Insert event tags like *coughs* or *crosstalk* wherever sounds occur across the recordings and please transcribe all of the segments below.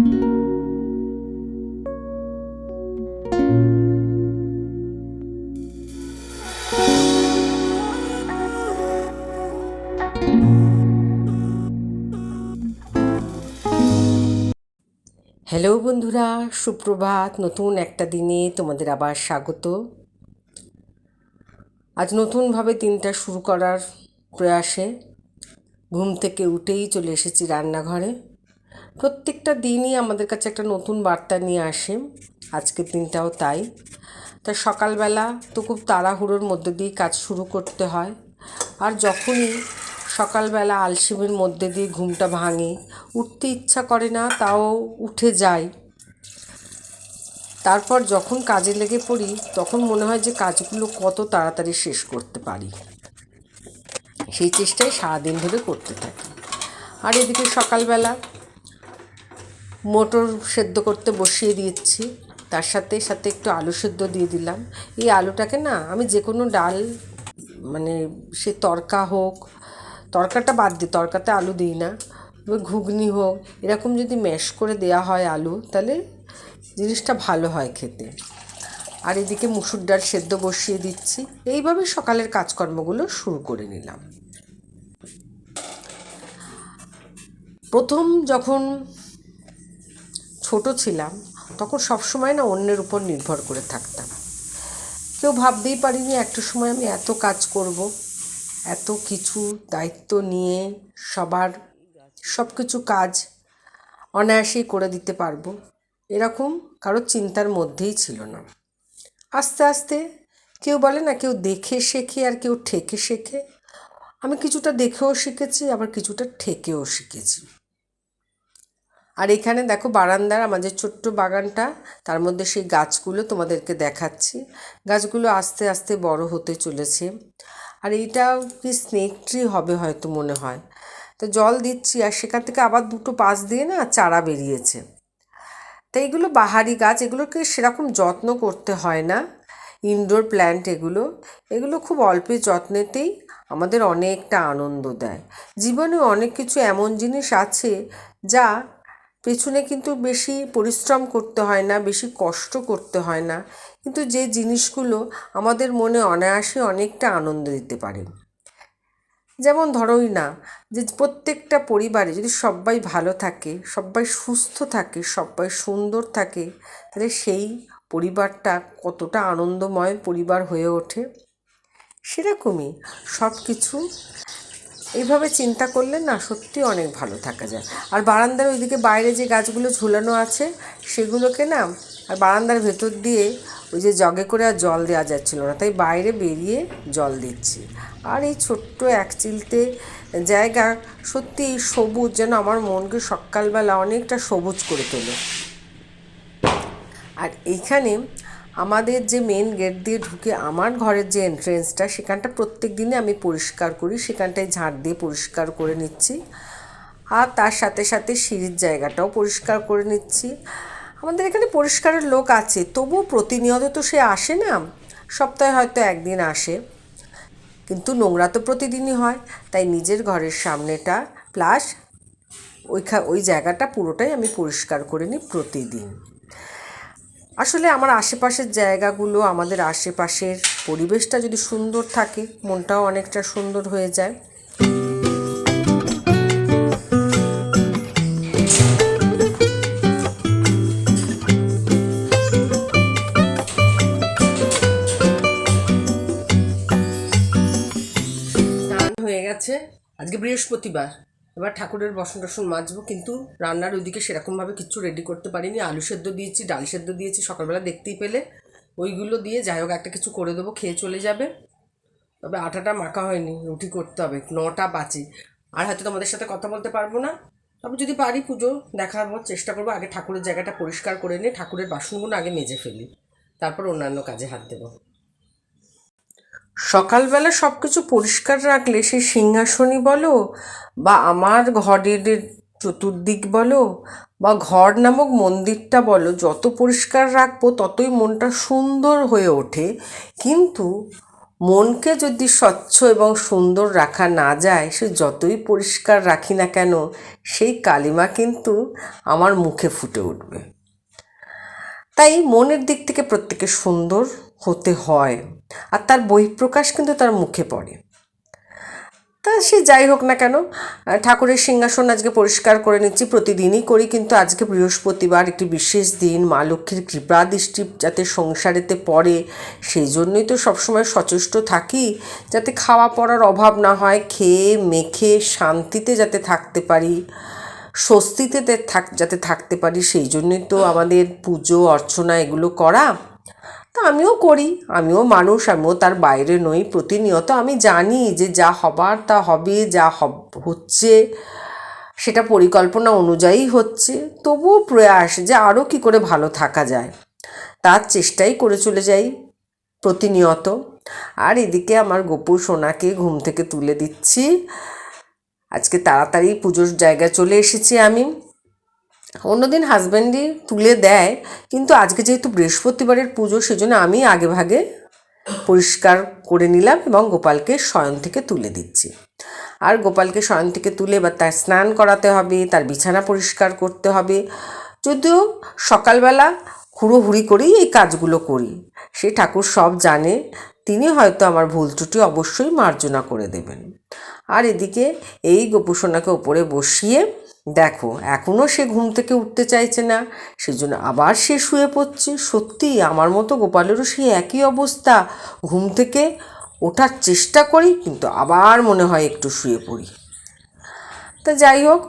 Hello বন্ধুরা। সুপ্রভাত। নতুন একটা দিনে তোমাদের আবার স্বাগত। আজ নতুনভাবে দিনটা শুরু করার প্রয়াসে ঘুম থেকে উঠেই চলে এসেছি রান্নাঘরে। প্রত্যেকটা দিনই আমাদের কাছে একটা নতুন বার্তা নিয়ে আসে। আজকের দিনটাও তাই। তা সকালবেলা তো খুব তাড়াহুড়োর মধ্যে দিয়ে কাজ শুরু করতে হয়। আর যখনই সকালবেলা আলসেমির মধ্যে দিয়ে ঘুমটা ভাঙে, উঠতে ইচ্ছা করে না, তাও উঠে যায় তারপর যখন কাজে লেগে পড়ি, তখন মনে হয় যে কাজগুলো কত তাড়াতাড়ি শেষ করতে পারি। সেই চেষ্টাই সারাদিন ধরে করতে থাকি। আর এদিকে সকালবেলা মোটর সেদ্ধ করতে বসিয়ে দিয়েছি। তার সাথে সাথে একটু আলু সেদ্ধ দিয়ে দিলাম। এই আলুটাকে না আমি যে কোনো ডাল মানে সে তরকা হোক, তরকাটা বাদ দিই তরকাতে আলু দিই না ঘুগনি হোক, এরকম যদি ম্যাশ করে দেওয়া হয় আলু, তাহলে জিনিসটা ভালো হয় খেতে। আর এদিকে মুসুর ডাল সেদ্ধ বসিয়ে দিচ্ছি। এইভাবে সকালের কাজকর্মগুলো শুরু করে নিলাম। প্রথম যখন ছোট ছিলাম, তখন সবসময় না অন্যের উপর নির্ভর করে থাকতাম। কেউ ভাবতেই পারিনি একটা সময় আমি এত কাজ করব, এত কিছু দায়িত্ব নিয়ে সবার সব কিছু কাজ অনায়াসেই করে দিতে পারব, এরকম কারোর চিন্তার মধ্যেই ছিল না। আস্তে আস্তে কেউ বলে না কেউ দেখে শেখে আর কেউ ঠেকে শেখে। আমি কিছুটা দেখেও শিখেছি, আবার কিছুটা ঠেকেও শিখেছি। আর এখানে দেখো বারান্দার আমাদের ছোট্ট বাগানটা, তার মধ্যে সেই গাছগুলো তোমাদেরকে দেখাচ্ছি। গাছগুলো আস্তে আস্তে বড় হতে চলেছে। আর এইটা কি স্নেক ট্রি হবে হয়তো মনে হয়। তো জল দিচ্ছি আর সেখান থেকে আবার দুটো পাশ দিয়ে না চারা বেরিয়েছে। তো এইগুলো বাহারি গাছ, এগুলোকে সেরকম যত্ন করতে হয় না। ইনডোর প্ল্যান্ট এগুলো এগুলো খুব অল্পে যত্নেতেই আমাদের অনেকটা আনন্দ দেয়। জীবনে অনেক কিছু এমন জিনিস আছে যা পেছনে কিন্তু বেশি পরিশ্রম করতে হয় না, বেশি কষ্ট করতে হয় না। কিন্তু যে জিনিসগুলো আমাদের মনে অনায়াসে অনেকটা আনন্দ দিতে পারে। যেমন ধরোই না, যে প্রত্যেকটা পরিবারে যদি সবাই ভালো থাকে সবাই সুস্থ থাকে সবাই সুন্দর থাকে, তাহলে সেই পরিবারটা কতটা আনন্দময় পরিবার হয়ে ওঠে? সেরকমই সব কিছু এইভাবে চিন্তা করলে না সত্যি অনেক ভালো থাকা যায়। আর বারান্দার ওইদিকে বাইরে যে গাছগুলো ঝুলানো আছে, সেগুলোকে না আর বারান্দার ভেতর দিয়ে ওই যে জগে করে আর জল দেওয়া যাচ্ছিল না, তাই বাইরে বেরিয়ে জল দিচ্ছি। আর এই ছোট্ট এক চিলতে জায়গা সত্যি এই সবুজ, যেন আমার মনকে সকালবেলা অনেকটা সবুজ করে তোলে। আর এইখানে আমাদের যে মেন গেট দিয়ে ঢুকে আমার ঘরের যে এন্ট্রেন্সটা সেখানটা প্রত্যেক দিনে আমি পরিষ্কার করি। সেখানটায় ঝাঁট দিয়ে পরিষ্কার করে নিচ্ছি। আর তার সাথে সাথে সিঁড়ির জায়গাটাও পরিষ্কার করে নিচ্ছি। আমাদের এখানে পরিষ্কারের লোক আছে, তবুও প্রতিনিয়ত তো সে আসে না। সপ্তাহে হয়তো একদিন আসে। কিন্তু নোংরা তো প্রতিদিনই হয়। তাই নিজের ঘরের সামনেটা প্লাস ওইখা, ওই জায়গাটা পুরোটাই আমি পরিষ্কার করে নিই প্রতিদিন। আসলে আমার আশেপাশের জায়গাগুলো, আমাদের আশেপাশের পরিবেশটা যদি সুন্দর থাকে, মনটাও অনেকটা সুন্দর হয়ে যায়। হয়ে গেছে। আজকে বৃহস্পতিবার। এবার ঠাকুরের বসন টসন মাজবো, কিন্তু রান্নার ওইদিকে সেরকমভাবে কিচ্ছু রেডি করতে পারিনি। আলু সেদ্ধ দিয়েছি, ডাল সেদ্ধ দিয়েছি, সকালবেলা দেখতেই পেলে। ওইগুলো দিয়ে যাই হোক, একটা কিছু করে দেবো, খেয়ে চলে যাবে। তবে আটাটা মাখা হয়নি, রুটি করতে হবে, নটা বাজে। আর হয়তো তোমাদের সাথে কথা বলতে পারব না। তবে যদি পারি পুজো দেখাবার চেষ্টা করব, আগে ঠাকুরের জায়গাটা পরিষ্কার করে নিয়ে ঠাকুরের বাসনগুলো আগে মেজে ফেলি। তারপর অন্যান্য কাজে হাত দেবো। সকালবেলা সব কিছু পরিষ্কার রাখলে সে সিংহাসনই বলো বা আমার ঘরের চতুর্দিক বলো বা ঘর নামক মন্দিরটা বলো, যত পরিষ্কার রাখব ততই মনটা সুন্দর হয়ে ওঠে। কিন্তু মনকে যদি স্বচ্ছ এবং সুন্দর রাখা না যায়, সে যতই পরিষ্কার রাখি না কেন, সেই কালিমা কিন্তু আমার মুখে ফুটে উঠবে। তাই মনের দিক থেকে প্রত্যেকে সুন্দর হতে হয়। আর তার বহিঃপ্রকাশ কিন্তু তার মুখে পড়ে। তা সে যাই হোক না কেন ঠাকুরের সিংহাসন আজকে পরিষ্কার করে নিচ্ছি, প্রতিদিনই করি, কিন্তু আজকে বৃহস্পতিবার একটি বিশেষ দিন, মা লক্ষ্মীর কৃপা দৃষ্টি যাতে সংসারেতে পড়ে, সেই জন্যই তো সবসময় সচেষ্ট থাকি, যাতে খাওয়া পড়ার অভাব না হয়, খেয়ে, মেখে, শান্তিতে যাতে থাকতে পারি, স্বস্তিতে থাক, যাতে থাকতে পারি, সেই জন্যই তো আমাদের পুজো, অর্চনা এগুলো করা। তা আমিও করি, আমিও মানুষ, আমিও তার বাইরে নই। প্রতিনিয়ত আমি জানি যে যা হবার তা হবে, যা হচ্ছে, সেটা পরিকল্পনা অনুযায়ী হচ্ছে। তবুও প্রয়াস যে আরও কী করে ভালো থাকা যায়, তার চেষ্টাই করে চলে যাই প্রতিনিয়ত। আর এদিকে আমার গোপু সোনাকে ঘুম থেকে তুলে দিচ্ছি। আজকে তাড়াতাড়ি পুজোর জায়গায় চলে এসেছি আমি। অন্যদিন হাজব্যান্ডই তুলে দেয়, কিন্তু আজকে যেহেতু বৃহস্পতিবারের পুজো, সেজন্য আমি আগে ভাগে পরিষ্কার করে নিলাম এবং গোপালকে শয়ন থেকে তুলে দিচ্ছি। আর গোপালকে শয়ন থেকে তুলে বা তার স্নান করাতে হবে, তার বিছানা পরিষ্কার করতে হবে। যদিও সকালবেলা হুড়োহুড়ি করেই এই কাজগুলো করি, সে ঠাকুর সব জানে, তিনি হয়তো আমার ভুল ত্রুটি অবশ্যই মার্জনা করে দেবেন। আর এদিকে এই গোপুসোনাকে ওপরে বসিয়ে দেখো এখনও সে ঘুম থেকে উঠতে চাইছে না। সেজন্য আবার সে শুয়ে পড়ছে। সত্যি আমার মতো গোপালেরও সেই একই অবস্থা। ঘুম থেকে ওঠার চেষ্টা করি, কিন্তু আবার মনে হয় একটু শুয়ে পড়ি। তা যাই হোক,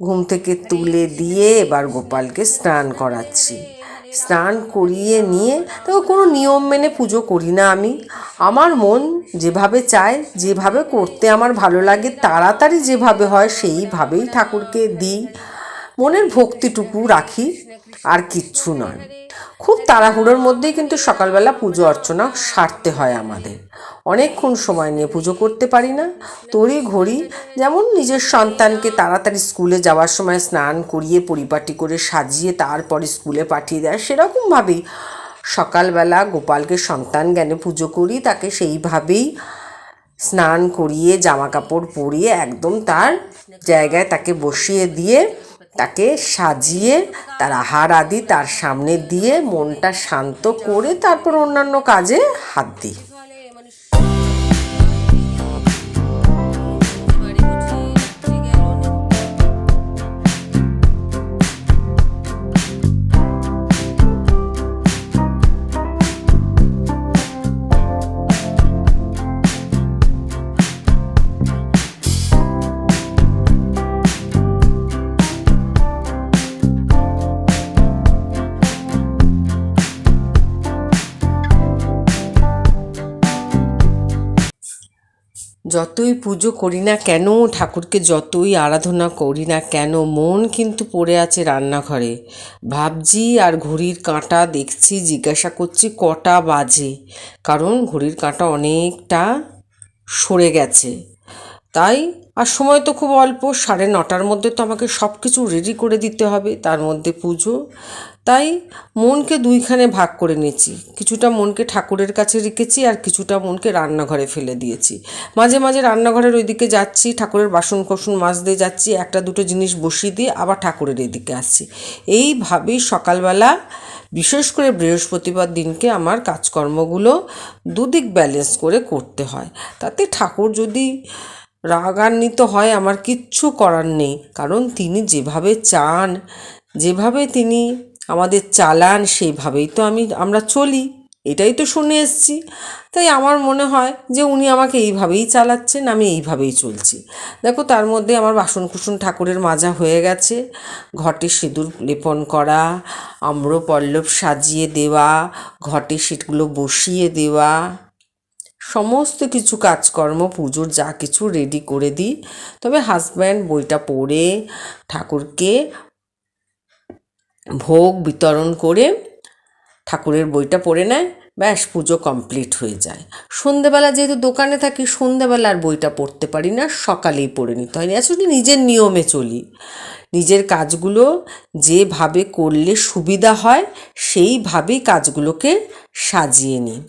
ঘুম থেকে তুলে দিয়ে এবার গোপালকে স্নান করাচ্ছি। স্নান করিয়ে নিয়ে তো কোনো নিয়ম মেনে পুজো করি না আমি। আমার মন যেভাবে চায়, যেভাবে করতে আমার ভালো লাগে, তাড়াতাড়ি যেভাবে হয় সেইভাবেই ঠাকুরকে দিই। মনের ভক্তিটুকু রাখি। আর কিচ্ছু নয়। খুব তাড়াহুড়োর মধ্যেই কিন্তু সকালবেলা পুজো অর্চনা সারতে হয় আমাদের। অনেকক্ষণ সময় নিয়ে পুজো করতে পারি না। তড়ি ঘড়ি যেমন নিজের সন্তানকে তাড়াতাড়ি স্কুলে যাওয়ার সময় স্নান করিয়ে, পরিপাটি করে সাজিয়ে তারপরে স্কুলে পাঠিয়ে দেয়, সেরকমভাবেই সকালবেলা গোপালকে সন্তান জ্ঞানে পুজো করি, তাকে সেইভাবেই স্নান করিয়ে জামা কাপড় পরিয়ে একদম তার জায়গায় তাকে বসিয়ে দিয়ে তাকে সাজিয়ে, তার আহার আদি তার সামনে দিয়ে মনটা শান্ত করে তারপর অন্যান্য কাজে হাত দিই। যতই পুজো করি না কেন, ঠাকুরকে যতই আরাধনা করি না কেন, মন কিন্তু পড়ে আছে রান্নাঘরে। ভাবছি আর ঘড়ির কাঁটা দেখছি, জিজ্ঞাসা করছি কটা বাজে। কারণ ঘড়ির কাঁটা অনেকটা সরে গেছে। তাই, আর সময় তো খুব অল্প, সাড়ে নটার মধ্যে তো আমাকে সব কিছু রেডি করে দিতে হবে। তার মধ্যে পুজো। তাই মনকে দুইখানে ভাগ করে নিয়েছি। কিছুটা মনকে ঠাকুরের কাছে রেখেছি আর কিছুটা মনকে রান্নাঘরে ফেলে দিয়েছি। মাঝে মাঝে রান্নাঘরের ওইদিকে যাচ্ছি, ঠাকুরের বাসন কোসন মাছ দিয়ে যাচ্ছি, একটা দুটো জিনিস বসিয়ে দিয়ে আবার ঠাকুরের এদিকে আসছি। এইভাবেই সকালবেলা, বিশেষ করে বৃহস্পতিবার দিনকে আমার কাজকর্মগুলো দুদিক ব্যালেন্স করে করতে হয়। তাতে ঠাকুর যদি রাগান্বিত হয়, আমার কিচ্ছু করার নেই। কারণ তিনি যেভাবে চান, যেভাবে তিনি আমাদের চালান সেইভাবেই তো আমি, আমরা চলি। এটাই তো শুনে এসছি। তাই আমার মনে হয় যে উনি আমাকে এইভাবেই চালাচ্ছেন, আমি এইভাবেই চলছি। দেখো, তার মধ্যে আমার বাসন কুসন ঠাকুরের মাজা হয়ে গেছে। ঘটে সিঁদুর লেপন করা আম্র পল্লব সাজিয়ে দেওয়া, ঘটে সেগুলো বসিয়ে দেওয়া। সমস্ত কিছু কাজকর্ম, পুজোর যা কিছু রেডি করে দিই। তবে হাজব্যান্ড বইটা পড়ে, ঠাকুরকে ভোগ বিতরণ করে ঠাকুরের বইটা পড়ে নেয়, ব্যাস পুজো কমপ্লিট হয়ে যায়। সন্ধেবেলা যেহেতু দোকানে থাকি সন্ধেবেলা আর বইটা পড়তে পারি না, সকালেই পড়ে নিতে হয়। আসলে নিজের নিয়মে চলি, নিজের কাজগুলো যেভাবে করলে সুবিধা হয়, সেইভাবেই কাজগুলোকে সাজিয়ে নিই।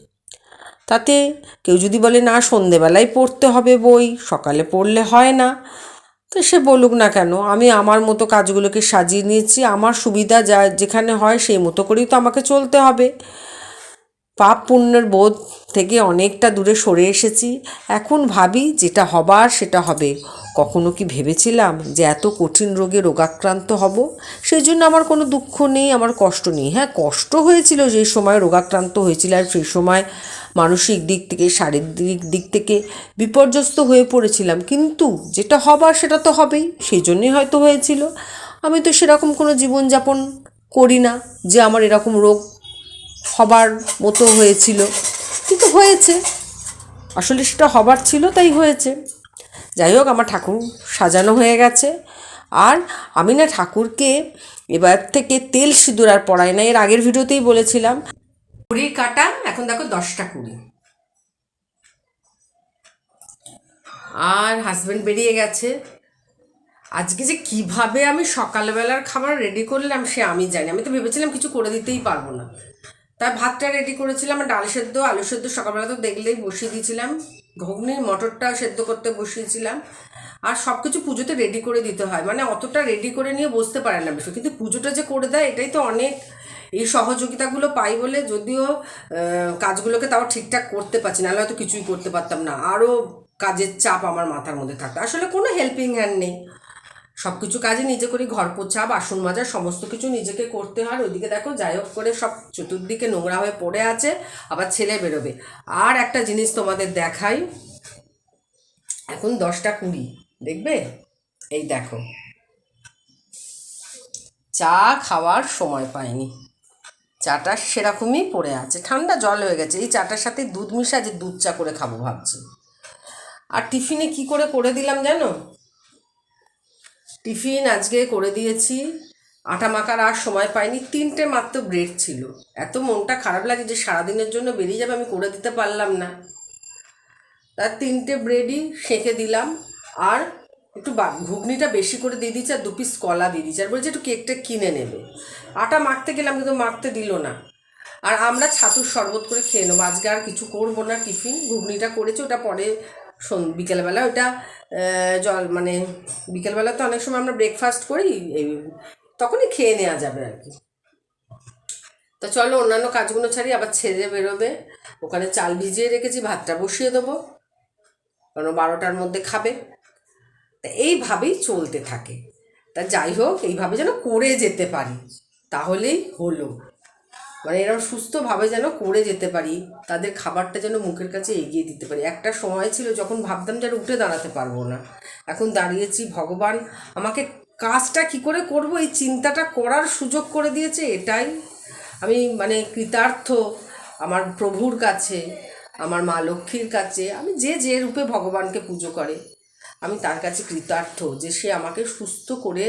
তাতে কেউ যদি বলে, না, সন্ধেবেলায় পড়তে হবে বই, সকালে পড়লে হয় না। তো সে বলুক না কেন, আমি আমার মতো কাজগুলোকে সাজিয়ে নিয়েছি, আমার সুবিধা যা যেখানে হয় সেই মতো করেই তো আমাকে চলতে হবে। পাপ পুণ্যের বোধ থেকে অনেকটা দূরে সরে এসেছি। এখন ভাবি যেটা হবার সেটা হবে। কখনো কি ভেবেছিলাম যে এত কঠিন রোগে রোগাক্রান্ত হব? সেই জন্য আমার কোনো দুঃখ নেই, আমার কষ্ট নেই। হ্যাঁ কষ্ট হয়েছিল যে সময় রোগাক্রান্ত হয়েছিল আর সেই সময় মানসিক দিক থেকে, শারীরিক দিক থেকে বিপর্যস্ত হয়ে পড়েছিলাম। কিন্তু যেটা হবার সেটা তো হবেই সেই জন্যই হয়তো হয়েছিল। আমি তো সেরকম কোনো জীবনযাপন করি না যে আমার এরকম রোগ হবার মতো হয়েছিল। কিন্তু হয়েছে। আসলে সেটা হবার ছিল, তাই হয়েছে। যাই হোক, আমার ঠাকুর সাজানো হয়ে গেছে। আর আমি না ঠাকুরকে এবার থেকে তেল সিঁদুর আর পড়াই না, এর আগের ভিডিওতেই বলেছিলাম। কুড়ির কাটা, এখন দেখো দশটা কুড়ি। আর হাজব্যান্ড বেরিয়ে গেছে। আজকে যে কীভাবে আমি সকালবেলার খাবার রেডি করলাম, সে আমি জানি। আমি তো ভেবেছিলাম কিছু করে দিতেই পারব না। তাই ভাতটা রেডি করেছিলাম আর ডাল সেদ্ধ, আলু সেদ্ধ সকালবেলা তো দেখলেই বসিয়ে দিয়েছিলাম। ঘুগনি মটরটা সেদ্ধ করতে বসিয়েছিলাম। আর সব কিছু পুজোতে রেডি করে দিতে হয়। মানে অতটা রেডি করে নিয়ে বসতে পারে না বেশি। কিন্তু পুজোটা যে করে দেয়, এটাই তো অনেক এই সহযোগিতাগুলো পাই বলে যদিও কাজগুলোকে তাও ঠিকঠাক করতে পারছি না। হয়তো কিছুই করতে পারতাম না। আরও কাজের চাপ আমার মাথার মধ্যে থাকতো। আসলে কোনো হেল্পিং হ্যান্ড নেই। সব কিছু কাজে নিজে করি, ঘর পোছা, বাসন মাজা, সমস্ত কিছু নিজেকে করতে হয়। ওইদিকে দেখো, যাই হোক করে সব চতুর্দিকে নোংরা হয়ে পড়ে আছে, আবার ছেলে বেরোবে। আর একটা জিনিস তোমাদের দেখাই। এখন দশটা কুড়ি, দেখবে? এই দেখো। চা খাওয়ার সময় পাইনি। চাটা সেরকমই পড়ে আছে। ঠান্ডা জল হয়ে গেছে। এই চাটার সাথে দুধ মিশা যে দুধ চা করে খাব ভাবছি। আর টিফিনে কি করে করে দিলাম জানো? টিফিন আজকে করে দিয়েছি। আটা মাখার আর সময় পাইনি। তিনটে মাত্র ব্রেড ছিল। এত মনটা খারাপ লাগে যে সারাদিনের জন্য বেরিয়ে যাবে, আমি করে দিতে পারলাম না। তার তিনটে ব্রেডই সেঁকে দিলাম। আর একটু ঘুগনিটা বেশি করে দিয়ে দিচ্ছি আর দু পিস কলা দিয়ে দিচ্ছি আর বলছি একটু কেকটা কিনে নেবে। আটা মাখতে গেলাম কিন্তু মাখতে দিল না। আর আমরা ছাতুর শরবত করে খেয়ে নেব। আজকে আর কিছু করব না টিফিন। ঘুগনিটা করেছি, ওটা পরে বিকেলবেলা আহ, জল মানে বিকেলবেলা তো অনেক সময় আমরা ব্রেকফাস্ট করি এই তখনই খেয়ে নেওয়া যাবে আর কি। তো চলো অন্যান্য কাজগুলো ছাড়ি আবার ছেড়ে বেরোবে। ওখানে চাল ভিজিয়ে রেখেছি ভাতটা বসিয়ে দেবো। কারণ বারোটার মধ্যে খাবে। তা এইভাবেই চলতে থাকে। তা যাই হোক এইভাবে যেন করে যেতে পারি। তাহলেই হলো। মানে এরকম সুস্থভাবে যেন করে যেতে পারি, তাদের খাবারটা যেন মুখের কাছে এগিয়ে দিতে পারি। একটা সময় ছিল যখন ভাবতাম যেন উঠে দাঁড়াতে পারব না। এখন দাঁড়িয়েছি, ভগবান আমাকে কাজটা কি করে করব, এই চিন্তাটা করার সুযোগ করে দিয়েছে, এটাই। আমি মানে কৃতার্থ, আমার প্রভুর কাছে, আমার মা লক্ষ্মীর কাছে, আমি যে যে রূপে ভগবানকে পুজো করে, আমি তার কাছে কৃতার্থ যে সে আমাকে সুস্থ করে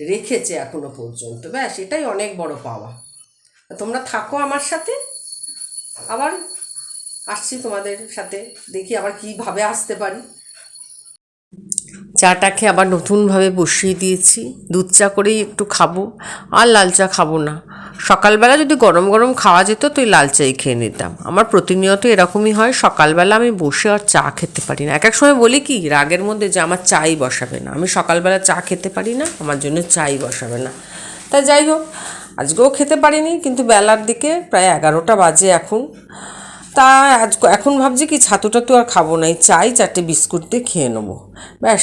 রেখেছে এখনও পর্যন্ত। ব্যাস, এটাই অনেক বড় পাওয়া। তোমরা থাকো আমার সাথে। আবার আসছি তোমাদের সাথে, দেখি আবার কীভাবে আসতে পারি। চাটাকে আবার নতুনভাবে বসিয়ে দিয়েছি। দুধ চা করেই একটু খাব, আর লাল চা খাব না। সকালবেলা যদি গরম গরম খাওয়া যেত তো লাল চাই খেয়ে নিতাম। আমার প্রতিনিয়ত এরকমই হয়, সকালবেলা আমি বসে আর চা খেতে পারি না। এক এক সময় বলি কি, রাগের মধ্যে যে আমার চাই বসাবে না। আমি সকালবেলা চা খেতে পারি না, আমার জন্য চাই বসাবে না। তা যাই হোক আজকেও খেতে পারিনি, কিন্তু বেলার দিকে প্রায় এগারোটা বাজে এখন। তা আজ এখন ভাবছি কি ছাতুটা তো আর খাব না, এই চাই চারটে বিস্কুট দিয়ে খেয়ে নেব। ব্যাস,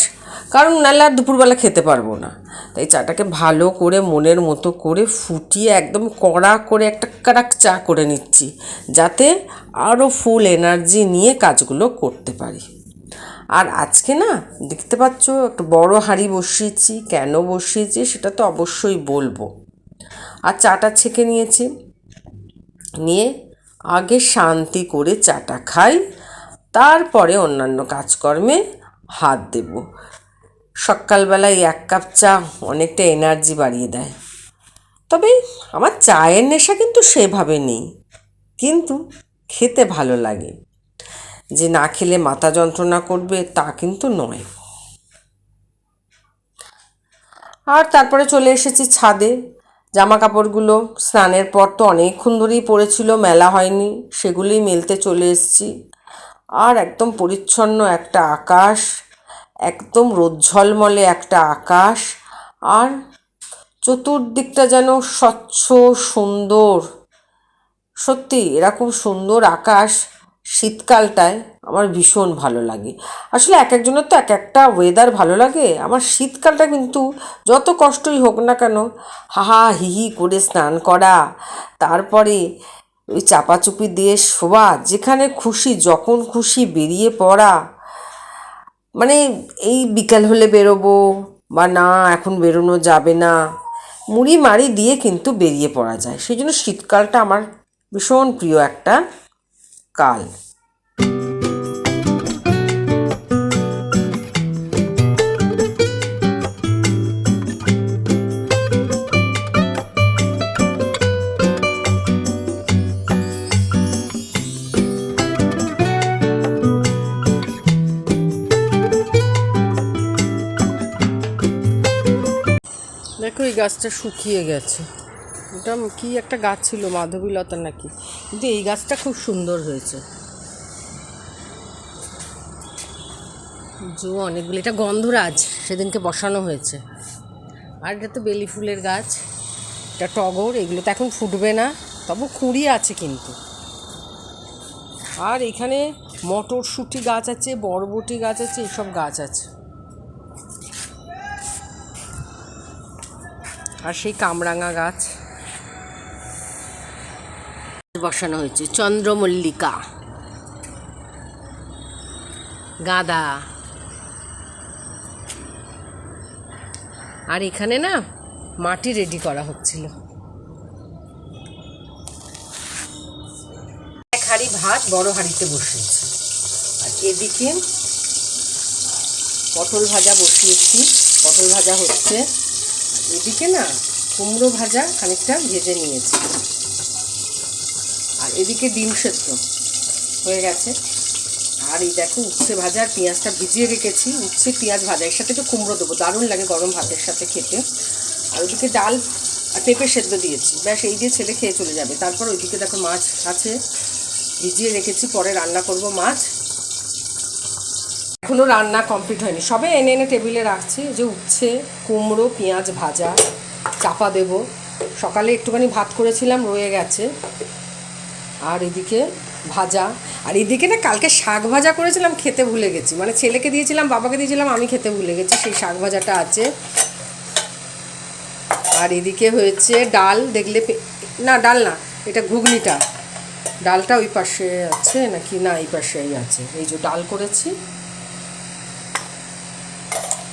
কারণ নাহলে আর দুপুরবেলা খেতে পারব না। তাই চাটাকে ভালো করে মনের মতো করে ফুটিয়ে একদম কড়া করে একটা কারাক চা করে নিচ্ছি, যাতে আরও ফুল এনার্জি নিয়ে কাজগুলো করতে পারি। আর আজকে না, দেখতে পাচ্ছ, একটা বড় হাঁড়ি বসিয়েছি, কেন বসিয়েছি সেটা তো অবশ্যই বলব। আর চাটা ছেঁকে নিয়েছি। নিয়ে আগে শান্তি করে চাটা খাই, তারপরে অন্যান্য কাজকর্মে হাত দেব। সকালবেলায় এক কাপ চা অনেকটা এনার্জি বাড়িয়ে দেয়। তবে আমার চায়ের নেশা কিন্তু সেভাবে নেই, কিন্তু খেতে ভালো লাগে। যে না খেলে মাথা যন্ত্রণা করবে তা কিন্তু নয়। আর তারপরে চলে এসেছি ছাদে। জামা কাপড়গুলো স্নানের পর তো অনেকক্ষণ ধরেই পড়েছিল, মেলা হয়নি, সেগুলোই মেলতে চলে এসেছি। আর একদম পরিচ্ছন্ন একটা আকাশ, একদম রোজ্ঝলমলে একটা আকাশ, আর চতুর্দিকটা যেন স্বচ্ছ, সুন্দর। সত্যি এরকম সুন্দর আকাশ। শীতকালটায় আমার ভীষণ ভালো লাগে। আসলে এক একজনের তো এক একটা ওয়েদার ভালো লাগে। আমার শীতকালটা কিন্তু যত কষ্টই হোক না কেন, হাহা, হিহি করে স্নান করা, তারপরে ওই চাপাচুপি দিয়ে শোয়া, যেখানে খুশি, যখন খুশি বেরিয়ে পড়া মানে এই বিকাল হলে বেরোবো বা না, এখন বেরোনো যাবে না মুড়ি মারি দিয়ে কিন্তু বেরিয়ে পড়া যায়। সেই জন্য শীতকালটা আমার ভীষণ প্রিয় একটা কাল। দেখো এই গাছটা শুকিয়ে গেছে। ওটা কি একটা গাছ ছিল, মাধবীলতা নাকি? কিন্তু এই গাছটা খুব সুন্দর হয়েছে। জো, অনেকগুলো, এটা গন্ধরাজ, সেদিনকে বসানো হয়েছে। আর এটা তো বেলি ফুলের গাছ, এটা টগর, এগুলো তো এখন ফুটবে না, তবু কুঁড়ি আছে কিন্তু। আর এখানে মটরশুঁটি গাছ আছে, বরবটি গাছ আছে এইসব গাছ আছে। আর সেই কামরাঙা গাছ। বসানো হয়েছে। চন্দ্রমল্লিকা। গাঁদা। আর এখানে না মাটি রেডি করা হচ্ছিল। এক হাঁড়ি ভাত, বড় হাঁড়িতে বসিয়েছি। আর এদিকে পটল ভাজা বসিয়েছি। পটল ভাজা হচ্ছে, এদিকে না কুমড়ো ভাজা খানিকটা ভেজে নিয়েছি। এদিকে ডিম সেদ্ধ হয়ে গেছে। আর এই দেখো উচ্ছে ভাজা আর পেঁয়াজটা ভিজিয়ে রেখেছি। উচ্ছে, পেঁয়াজ ভাজা এর সাথে একটু কুমড়ো দেবো, দারুণ লাগে গরম ভাতের সাথে খেতে। আর ওদিকে ডাল আর পেঁপে সেদ্ধ দিয়েছি। ব্যাস, এই দিয়ে ছেলে খেয়ে চলে যাবে। তারপর ওইদিকে দেখো মাছ আছে, ভিজিয়ে রেখেছি, পরে রান্না করব মাছ। এখনও রান্না কমপ্লিট হয়নি। সবে এনে এনে টেবিলে রাখছি যে উচ্ছে, কুমড়ো, পেঁয়াজ ভাজা, চাপা দেব। সকালে একটুখানি ভাত করেছিলাম, রয়ে গেছে। আর এদিকে ভাজা। আর এদিকে না কালকে শাক ভাজা করেছিলাম, খেতে ভুলে গেছি। মানে ছেলেকে দিয়েছিলাম, বাবাকে দিয়েছিলাম, আমি খেতে ভুলে গেছি, সেই শাক ভাজাটা আছে। আর এদিকে হয়েছে ডাল, দেখলে না, ডাল না, এটা ঘুগনিটা। ডালটা ওই পাশে আছে নাকি? না, এই পাশেই আছে। এই যে ডাল করেছি।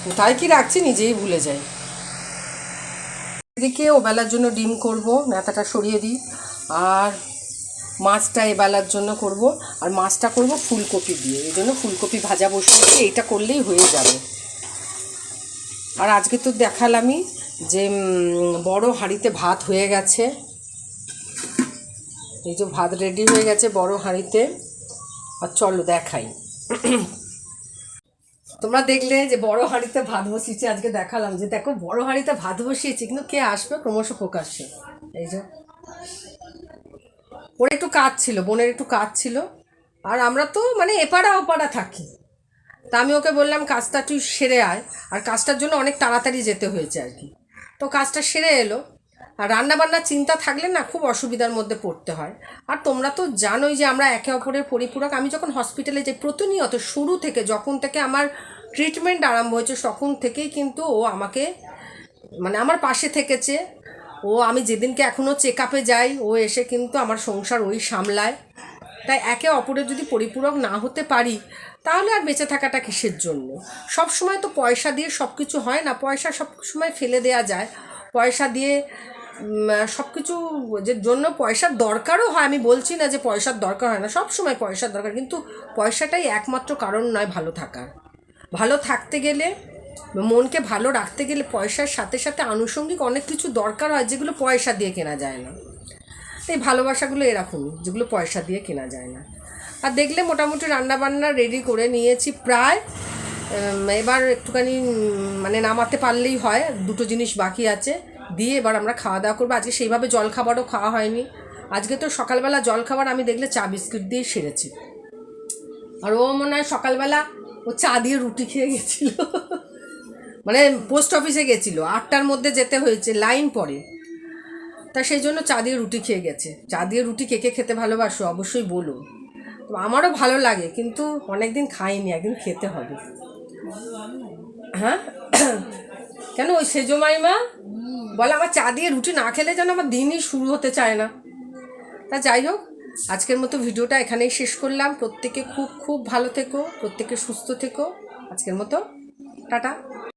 কোথায় কি রাখছি নিজেই ভুলে যাই। এদিকে ও বেলার জন্য ডিম করব নেতাটা সরিয়ে দিই। আর মাছটা এবেলার জন্য করব, আর মাছটা করব ফুলকপি দিয়ে। এই জন্য ফুলকপি ভাজা বসিয়েছি, এইটা করলেই হয়ে যাবে। আর আজকে তো দেখালামই যে বড় হাঁড়িতে ভাত হয়ে গেছে। এই যে ভাত রেডি হয়ে গেছে বড় হাঁড়িতে। আর চলো দেখাই। তোমরা দেখলে যে বড় হাঁড়িতে ভাত বসিয়েছি, আজকে দেখালাম যে দেখো বড় হাঁড়িতে ভাত বসিয়েছি, কিন্তু কে আসবে? ক্রমশ প্রকাশ্যে এই যে ওর একটু কাজ ছিল, বোনের একটু কাজ ছিল। আর আমরা তো মানে এপাড়া ওপাড়া থাকি। তা আমি ওকে বললাম, কাজটা তুই সেরে আয়। আর কাজটার জন্য অনেক তাড়াতাড়ি যেতে হয়েছে আর কি। তো কাজটা সেরে এলো। আর রান্নাবান্নার চিন্তা থাকলে না খুব অসুবিধার মধ্যে পড়তে হয়। আর তোমরা তো জানোই যে আমরা একে অপরের পরিপূরক। আমি যখন হসপিটালে যাই, প্রতিনিয়ত শুরু থেকে যখন থেকে আমার ট্রিটমেন্ট আরম্ভ হয়েছে, তখন থেকেই কিন্তু ও আমাকে মানে আমার পাশে থেকেছে। ও, আমি যেদিনকে এখনও চেক আপে যাই, ও এসে কিন্তু আমার সংসার ওই সামলায়। তাই একে অপরের যদি পরিপূরক না হতে পারি, তাহলে আর বেঁচে থাকাটা কিসের জন্য? সব সময় তো পয়সা দিয়ে সব কিছু হয় না, পয়সা সব সময় ফেলে দেওয়া যায়। পয়সা দিয়ে সব কিছু যে জন্য পয়সার দরকারও হয়, আমি বলছি না যে পয়সার দরকার হয় না, সব সময় পয়সার দরকার। কিন্তু পয়সাটাই একমাত্র কারণ নয় ভালো থাকার। ভালো থাকতে গেলে মনকে ভালো রাখতে গেলে পয়সার সাথে সাথে আনুষঙ্গিক অনেক কিছু দরকার হয় যেগুলো পয়সা দিয়ে কেনা যায় না। এই ভালোবাসাগুলো এরকমই যেগুলো পয়সা দিয়ে কেনা যায় না। আর দেখলে মোটামুটি রান্নাবান্না রেডি করে নিয়েছি প্রায়। এবার একটুখানি মানে নামাতে পারলেই হয়, দুটো জিনিস বাকি আছে। দিয়ে এবার আমরা খাওয়া দাওয়া করব। আজকে সেইভাবে জল খাবারও খাওয়া হয়নি। আজকে তো সকালবেলা জল খাবার আমি দেখলে চা বিস্কুট দিয়ে সেরেছি। আর ও মনে হয় সকালবেলা ও চা দিয়ে রুটি খেয়ে গেছিল। মানে পোস্ট অফিসে গেছিল, আটটার মধ্যে যেতে হয়েছে, লাইন পড়ে। তা সেই জন্য চা দিয়ে রুটি খেয়ে গেছে। চা দিয়ে রুটি কে কে খেতে ভালোবাসো অবশ্যই বলুন। তো আমারও ভালো লাগে, কিন্তু অনেক দিন খাইনি, একদিন খেতে হবে। হ্যাঁ? *coughs* কেন ওই সেজো মাইমা? বলে আমার চা দিয়ে রুটি না খেলে যেন আমার দিনই শুরু হতে চায় না। তা যাই হোক, আজকের মতো ভিডিওটা এখানেই শেষ করলাম। প্রত্যেকে খুব খুব ভালো থেকো, প্রত্যেকে সুস্থ থেকো। আজকের মতো, টাটা।